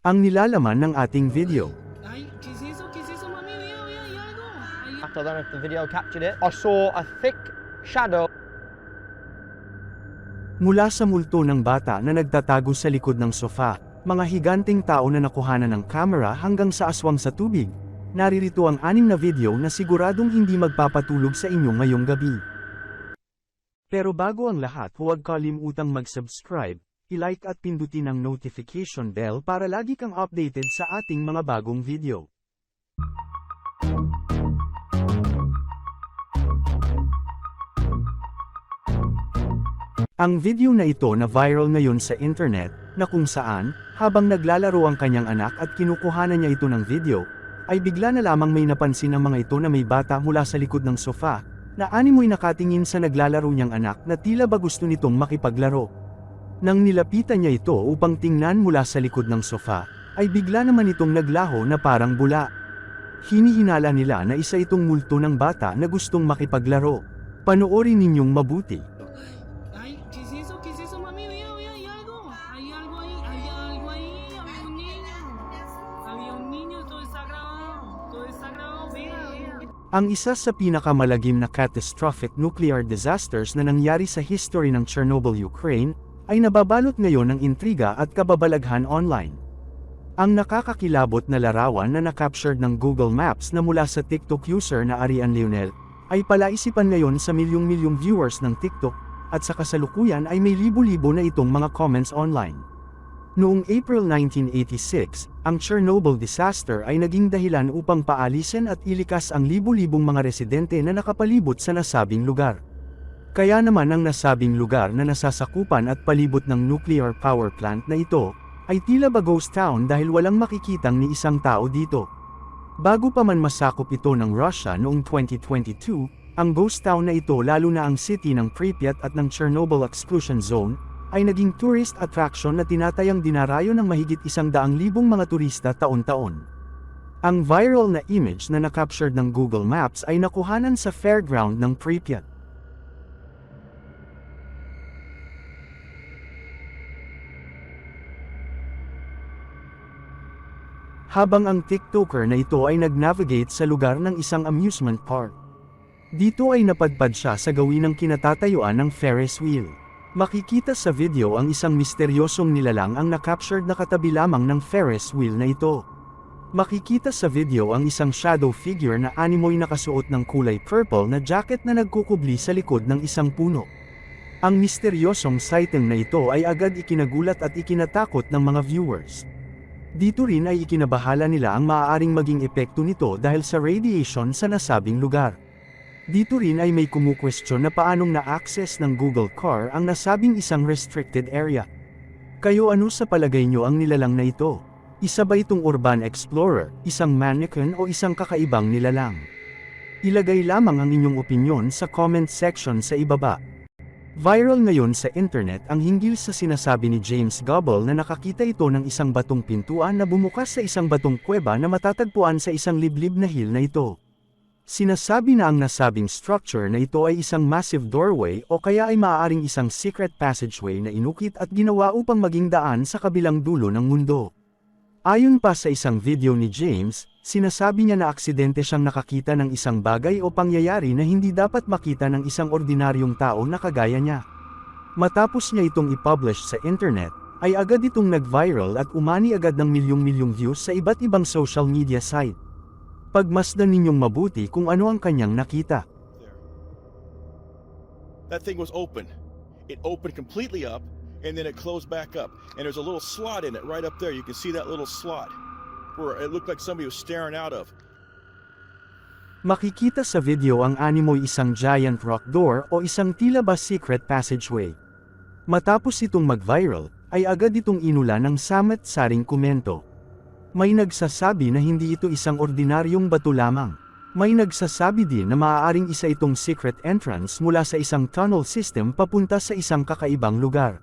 Ang nilalaman ng ating video. Know if the video captured it. I saw a thick shadow Mula sa multo ng bata na nagtatago sa likod ng sofa, mga higanting tao na nakuhanan ng kamera hanggang sa aswang sa tubig. Naririto ang anim na video na siguradong hindi magpapatulog sa inyo ngayong gabi. Pero bago ang lahat huwag kalimutang mag-subscribe, i-like at pindutin ang notification bell para lagi kang updated sa ating mga bagong video. Ang video na ito na viral ngayon sa internet, na kung saan, habang naglalaro ang kanyang anak at kinukuhanan niya ito ng video, ay bigla na lamang may napansin ang mga ito na may bata mula sa likod ng sofa, na animoy nakatingin sa naglalaro niyang anak na tila ba gusto nitong makipaglaro. Nang nilapitan niya ito upang tingnan mula sa likod ng sofa, ay bigla naman itong naglaho na parang bula. Hinihinala nila na isa itong multo ng bata na gustong makipaglaro. Panoorin ninyong mabuti. Ang isa sa pinakamalagim na catastrophic nuclear disasters na nangyari sa history ng Chernobyl, Ukraine, ay nababalot ngayon ng intriga at kababalaghan online. Ang nakakakilabot na larawan na nakaptured ng Google Maps na mula sa TikTok user na Arian Leonel, ay palaisipan ngayon sa milyong-milyong viewers ng TikTok, at sa kasalukuyan ay may libo-libo na itong mga comments online. Noong April 1986, ang Chernobyl disaster ay naging dahilan upang paalisin at ilikas ang libu-libong mga residente na nakapalibot sa nasabing lugar. Kaya naman ang nasabing lugar na nasasakupan at palibot ng nuclear power plant na ito, ay tila ba ghost town dahil walang makikitang ni isang tao dito. Bago pa man masakop ito ng Russia noong 2022, ang ghost town na ito lalo na ang city ng Pripyat at ng Chernobyl exclusion zone, ay naging tourist attraction na tinatayang dinarayo ng mahigit isang daang libong mga turista taon-taon. Ang viral na image na nakaptured ng Google Maps ay nakuhanan sa fairground ng Pripyat. Habang ang TikToker na ito ay nag-navigate sa lugar ng isang amusement park. Dito ay napadpad siya sa gawin ng kinatatayuan ng Ferris wheel. Makikita sa video ang isang misteryosong nilalang ang nakaptured na katabi lamang ng Ferris wheel na ito. Makikita sa video ang isang shadow figure na animoy nakasuot ng kulay purple na jacket na nagkukubli sa likod ng isang puno. Ang misteryosong sighting na ito ay agad ikinagulat at ikinatakot ng mga viewers. Dito rin ay ikinabahala nila ang maaaring maging epekto nito dahil sa radiation sa nasabing lugar. Dito rin ay may kumukwestiyon na paanong na-access ng Google Car ang nasabing isang restricted area. Kayo ano sa palagay nyo ang nilalang na ito? Isa ba itong urban explorer, isang mannequin o isang kakaibang nilalang? Ilagay lamang ang inyong opinyon sa comment section sa ibaba. Viral ngayon sa internet ang hinggil sa sinasabi ni James Gobble na nakakita ito ng isang batong pintuan na bumukas sa isang batong kuweba na matatagpuan sa isang liblib na hill na ito. Sinasabi na ang nasabing structure na ito ay isang massive doorway o kaya ay maaaring isang secret passageway na inukit at ginawa upang maging daan sa kabilang dulo ng mundo. Ayon pa sa isang video ni James, sinasabi niya na aksidente siyang nakakita ng isang bagay o pangyayari na hindi dapat makita ng isang ordinaryong tao na kagaya niya. Matapos niya itong i-publish sa internet, ay agad itong nag-viral at umani agad ng milyong-milyong views sa iba't ibang social media site. Pagmasdan ninyong mabuti kung ano ang kanyang nakita. that thing was open. It opened completely up and then it closed back up. And there's a little slot in it right up there. You can see that little slot where it looked like somebody was staring out of. Makikita sa video ang animoy isang giant rock door o isang tila ba secret passageway. Matapos itong mag-viral, ay agad itong inula ng samat-saring komento. May nagsasabi na hindi ito isang ordinaryong bato lamang. May nagsasabi din na maaaring isa itong secret entrance mula sa isang tunnel system papunta sa isang kakaibang lugar.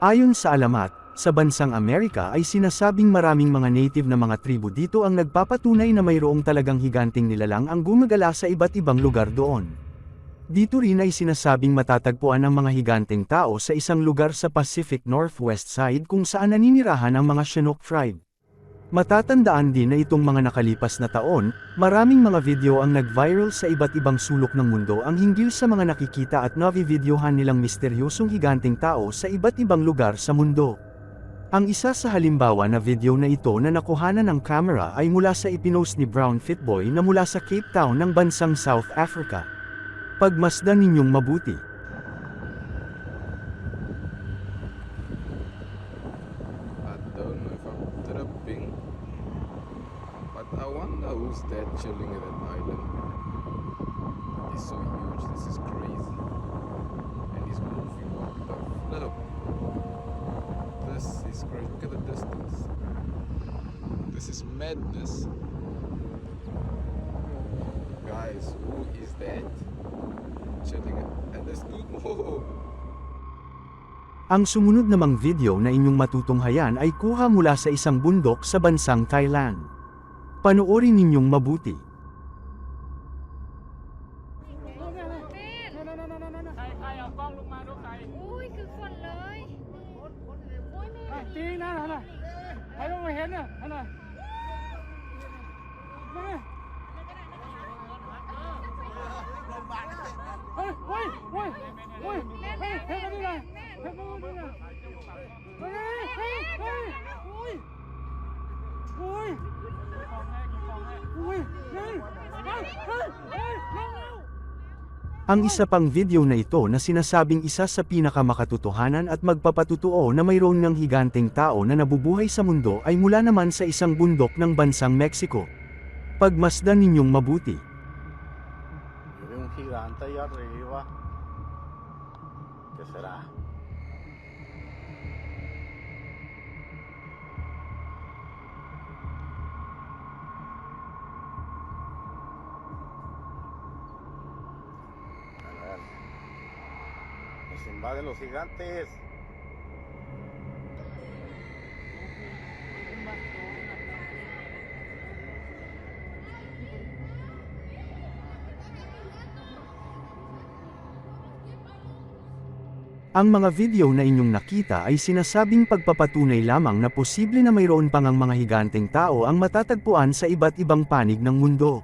Ayon sa alamat, sa bansang Amerika ay sinasabing maraming mga native na mga tribu dito ang nagpapatunay na mayroong talagang higanting nilalang ang gumagala sa iba't ibang lugar doon. Dito rin ay sinasabing matatagpuan ang mga higanteng tao sa isang lugar sa Pacific Northwest side kung saan naninirahan ang mga Chinook tribe. Matatandaan din na itong mga nakalipas na taon, maraming mga video ang nag-viral sa iba't ibang sulok ng mundo ang hinggil sa mga nakikita at navi-videohan nilang misteryosong higanteng tao sa iba't ibang lugar sa mundo. Ang isa sa halimbawa na video na ito na nakuhanan ng camera ay mula sa ipinost ni Brown Fitboy na mula sa Cape Town ng bansang South Africa. Pagmasdan ninyong mabuti. I don't know if I'm tripping, but I wonder who's that chilling at that island. It's so huge, this is crazy. And he's moving, what the flip? This crazy, look at the distance. This is madness. Guys, who is that? Chilling at, dude, whoa. Ang sumunod namang video na inyong matutunghayan ay kuha mula sa isang bundok sa bansang Thailand. Panoorin ninyong mabuti. Ang isa pang video na ito na sinasabing isa sa pinakamakatotohanan at magpapatutuo na mayroon ng higanteng tao na nabubuhay sa mundo ay mula naman sa isang bundok ng bansang Mexico. Pagmasdan ninyong mabuti. Yo veo un gigante ahí arriba. ¿Qué será? Invaden los gigantes. Ang mga video na inyong nakita ay sinasabing pagpapatunay lamang na posible na mayroon pang ang mga higanteng tao ang matatagpuan sa iba't ibang panig ng mundo.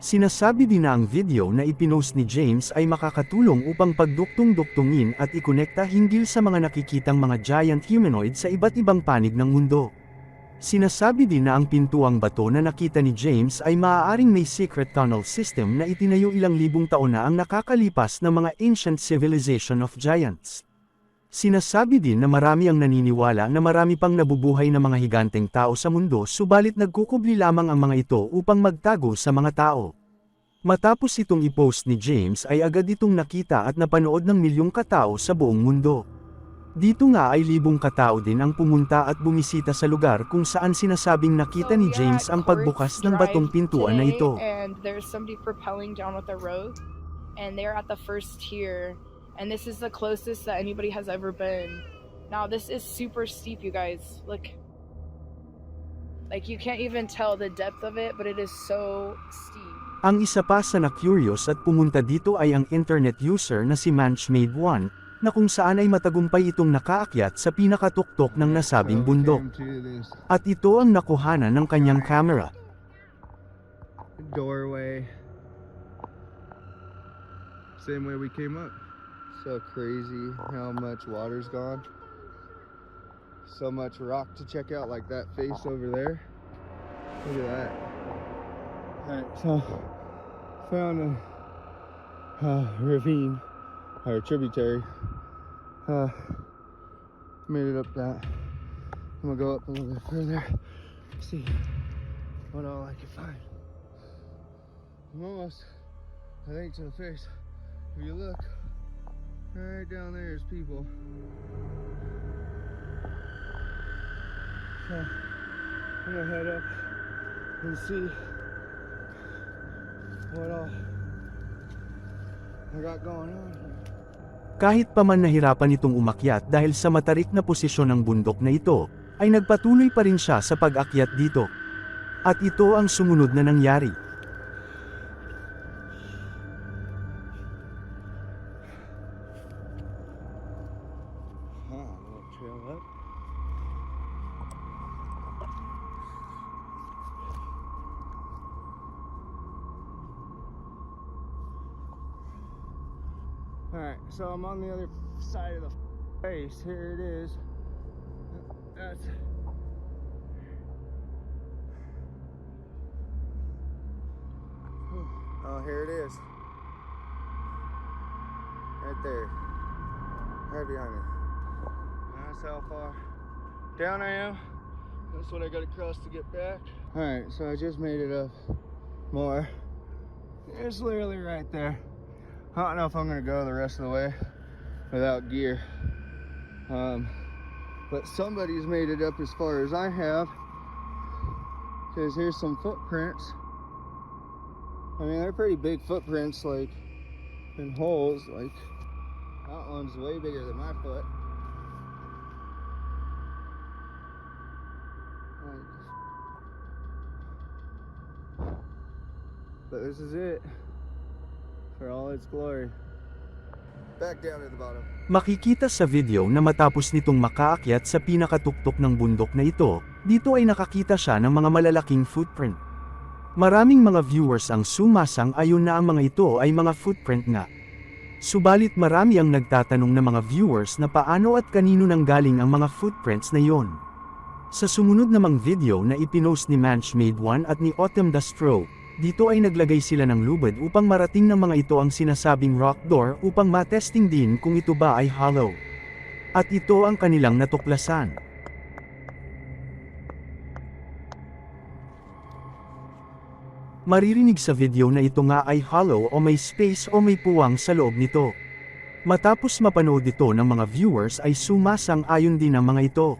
Sinasabi din na ang video na ipinost ni James ay makakatulong upang pagduktong-duktungin at ikonekta hinggil sa mga nakikitang mga giant humanoid sa iba't ibang panig ng mundo. Sinasabi din na ang pintuang bato na nakita ni James ay maaaring may secret tunnel system na itinayo ilang libong taon na ang nakakalipas ng mga ancient civilization of giants. Sinasabi din na marami ang naniniwala na marami pang nabubuhay na mga higanteng tao sa mundo subalit nagkukubli lamang ang mga ito upang magtago sa mga tao. Matapos itong ipost ni James ay agad itong nakita at napanood ng milyong katao sa buong mundo. Dito nga ay libong katao din ang pumunta at bumisita sa lugar kung saan sinasabing nakita ni James ang pagbukas ng batong pintuan na ito. And there's somebody propelling down with a rope, and they're at the first tier, and this is the closest that anybody has ever been. Now this is super steep, you guys. Look, like you can't even tell the depth of it, but it is so steep. Ang isa pa sa na-curious at pumunta dito ay ang internet user na si Manchmade1, na kung saan ay matagumpay itong nakaakyat sa pinakatuktok ng nasabing bundok. At ito ang nakuhanan ng kanyang camera. doorway. Same way we came up. So crazy how much water's gone. So much rock to check out, like that face over there. Look at that. Alright, so found a ravine or tributary. Uh, made it up that. I'm gonna go up a little bit further. See what all I can find. I'm almost, I think, to the face. If you look, right down there is people. So, I'm gonna head up and see what all I got going on here. Kahit pa man nahirapan itong umakyat dahil sa matarik na posisyon ng bundok na ito, ay nagpatuloy pa rin siya sa pag-akyat dito. At ito ang sumunod na nangyari. Side of the face. Here it is. That's Oh, here it is. Right there. Right behind me. That's how far down I am. That's what I gotta cross to get back. Alright, so I just made it up more. It's literally right there. I don't know if I'm gonna go the rest of the way without gear. Um, but somebody's made it up as far as I have. Because here's some footprints. I mean, they're pretty big footprints, like, in holes. Like, that one's way bigger than my foot. Like, but this is it for all its glory. Makikita sa video na matapos nitong makaakyat sa pinakatuktok ng bundok na ito, dito ay nakakita siya ng mga malalaking footprint. Maraming mga viewers ang sumasang ayon na ang mga ito ay mga footprint nga. Subalit marami ang nagtatanong na mga viewers na paano at kanino nang galing ang mga footprints na yon. Sa sumunod namang video na ipinost ni Manchmade 1 at ni Autumn Dastro, dito ay naglagay sila ng lubid upang marating ng mga ito ang sinasabing rock door upang matesting din kung ito ba ay hollow. At ito ang kanilang natuklasan. Maririnig sa video na ito nga ay hollow o may space o may puwang sa loob nito. Matapos mapanood ito ng mga viewers ay sumasang ayon din ang mga ito.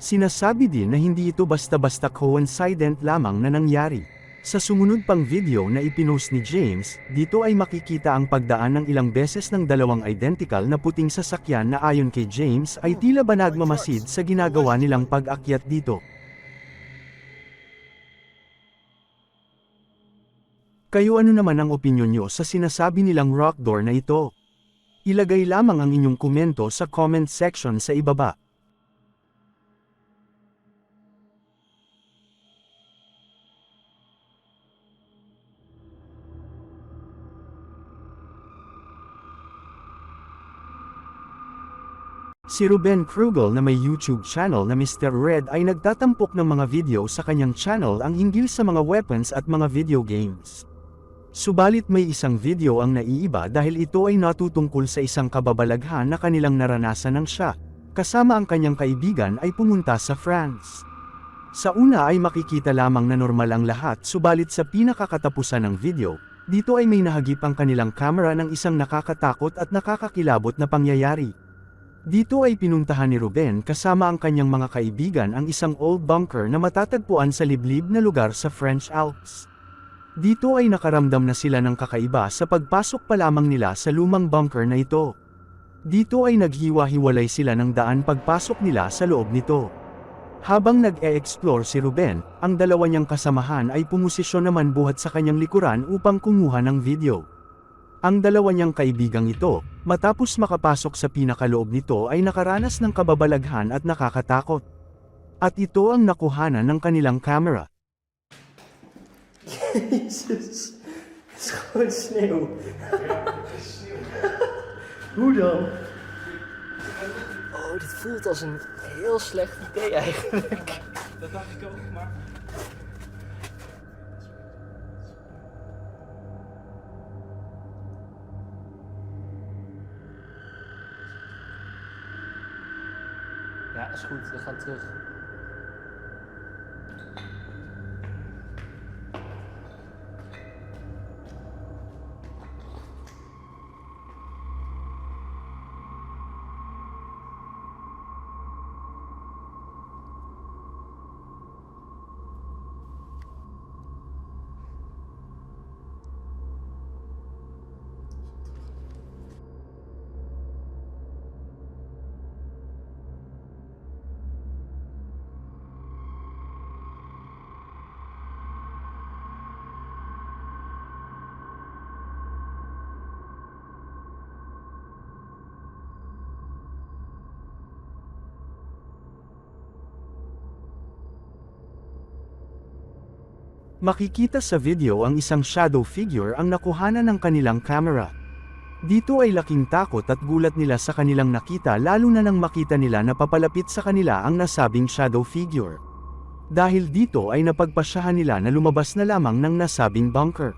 Sinasabi din na hindi ito basta-basta coincident lamang na nangyari. Sa sumunod pang video na ipinost ni James, dito ay makikita ang pagdaan ng ilang beses ng dalawang identical na puting sasakyan na ayon kay James ay tila ba nagmamasid sa ginagawa nilang pag-akyat dito. Kayo ano naman ang opinyon nyo sa sinasabi nilang rock door na ito? Ilagay lamang ang inyong komento sa comment section sa ibaba. Si Ruben Krugel na may YouTube channel na Mr. Red ay nagtatampok ng mga video sa kanyang channel ang hinggil sa mga weapons at mga video games. Subalit may isang video ang naiiba dahil ito ay natutungkol sa isang kababalaghan na kanilang naranasan ng siya, kasama ang kanyang kaibigan ay pumunta sa France. Sa una ay makikita lamang na normal ang lahat subalit sa pinakakatapusan ng video, dito ay may nahagip ang kanilang camera ng isang nakakatakot at nakakakilabot na pangyayari. Dito ay pinuntahan ni Ruben kasama ang kanyang mga kaibigan ang isang old bunker na matatagpuan sa liblib na lugar sa French Alps. Dito ay nakaramdam na sila ng kakaiba sa pagpasok pa lamang nila sa lumang bunker na ito. Dito ay naghiwa-hiwalay sila ng daan pagpasok nila sa loob nito. Habang nag-e-explore si Ruben, ang dalawa niyang kasamahan ay pumosisyon naman buhat sa kanyang likuran upang kumuha ng video. Ang dalawa niyang kaibigang ito, matapos makapasok sa pinakaloob nito ay nakaranas ng kababalaghan at nakakatakot. At ito ang nakuhanan ng kanilang camera. Het is gewoon sneeuw. Hoe dan? Oh, dit voelt als een heel slecht idee eigenlijk. Dat dacht ik ook, maar... Ja, is goed, we Makikita sa video ang isang shadow figure ang nakuhanan ng kanilang camera. Dito ay laking takot at gulat nila sa kanilang nakita lalo na nang makita nila na papalapit sa kanila ang nasabing shadow figure. Dahil dito ay napagpasyahan nila na lumabas na lamang ng nasabing bunker.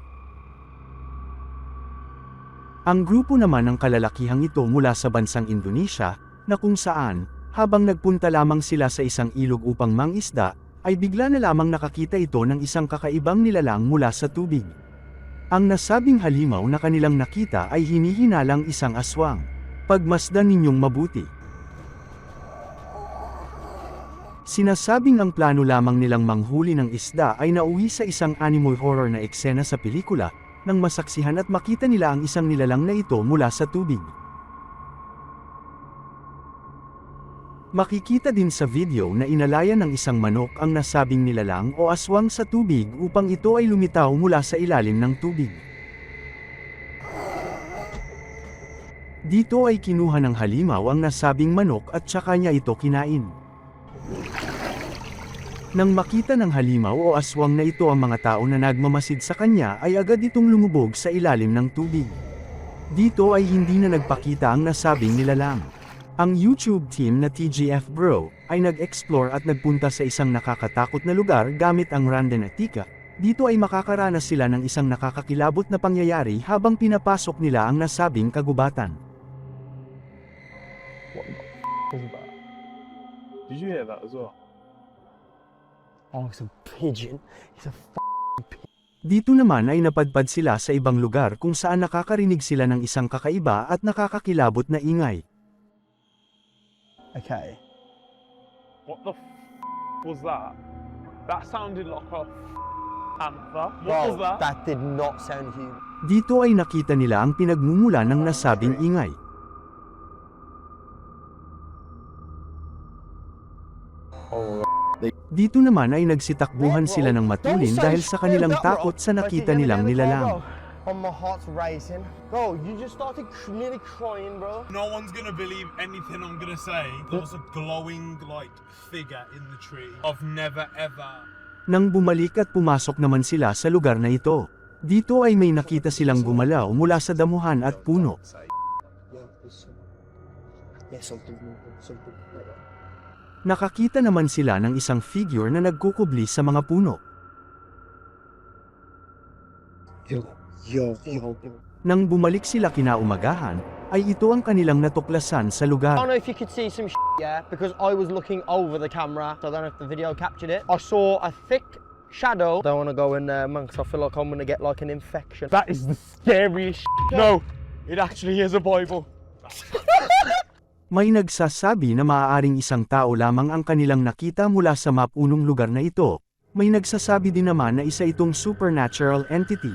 Ang grupo naman ng kalalakihang ito mula sa bansang Indonesia, na kung saan, habang nagpunta lamang sila sa isang ilog upang mangisda, ay bigla na lamang nakakita ito ng isang kakaibang nilalang mula sa tubig. Ang nasabing halimaw na kanilang nakita ay hinihinalang isang aswang. Pagmasdan ninyong mabuti. Sinasabing ang plano lamang nilang manghuli ng isda ay nauwi sa isang animal horror na eksena sa pelikula, nang masaksihan at makita nila ang isang nilalang na ito mula sa tubig. Makikita din sa video na inalaya ng isang manok ang nasabing nilalang o aswang sa tubig upang ito ay lumitaw mula sa ilalim ng tubig. Dito ay kinuha ng halimaw ang nasabing manok at saka niya ito kinain. Nang makita ng halimaw o aswang na ito ang mga tao na nagmamasid sa kanya ay agad itong lumubog sa ilalim ng tubig. Dito ay hindi na nagpakita ang nasabing nilalang. Ang YouTube team na TGF Bro ay nag-explore at nagpunta sa isang nakakatakot na lugar gamit ang Randenatica. Dito ay makakaranas sila ng isang nakakakilabot na pangyayari habang pinapasok nila ang nasabing kagubatan. Did you hear that as well? Oh, it's a pigeon. It's a Dito naman ay napadpad sila sa ibang lugar kung saan nakakarinig sila ng isang kakaiba at nakakakilabot na ingay. Okay. What the f was that? That sounded like a panther. What Well, was that? that did not sound human. Dito ay nakita nila ang pinagmumula ng nasabing ingay. Dito naman ay nagsitakbuhan sila ng matulin dahil sa kanilang takot sa nakita nilang nilalang. Oh, my heart's racing. Bro, you just started cr- nearly crying, bro. No one's gonna believe anything I'm gonna say. There was a glowing, like, figure in the tree. I've never ever. Nang bumalik at pumasok naman sila sa lugar na ito. Dito ay may nakita silang gumalaw mula sa damuhan at puno. Nakakita naman sila ng isang figure na nagkukubli sa mga puno. Yo, yo, yo. Nang bumalik sila kinaumagahan, ay ito ang kanilang natuklasan sa I don't lugar. know if you could see some shit, yeah, because I was looking over the camera, so I don't know if the video captured it. I saw a thick shadow. Don't want to go in there, man, 'cause I feel like I'm gonna get like an infection. That is the scariest sh- No, it actually is a Bible. May nagsasabi na maaaring isang tao lamang ang kanilang nakita mula sa mapunong lugar na ito. May nagsasabi din naman na isa itong supernatural entity.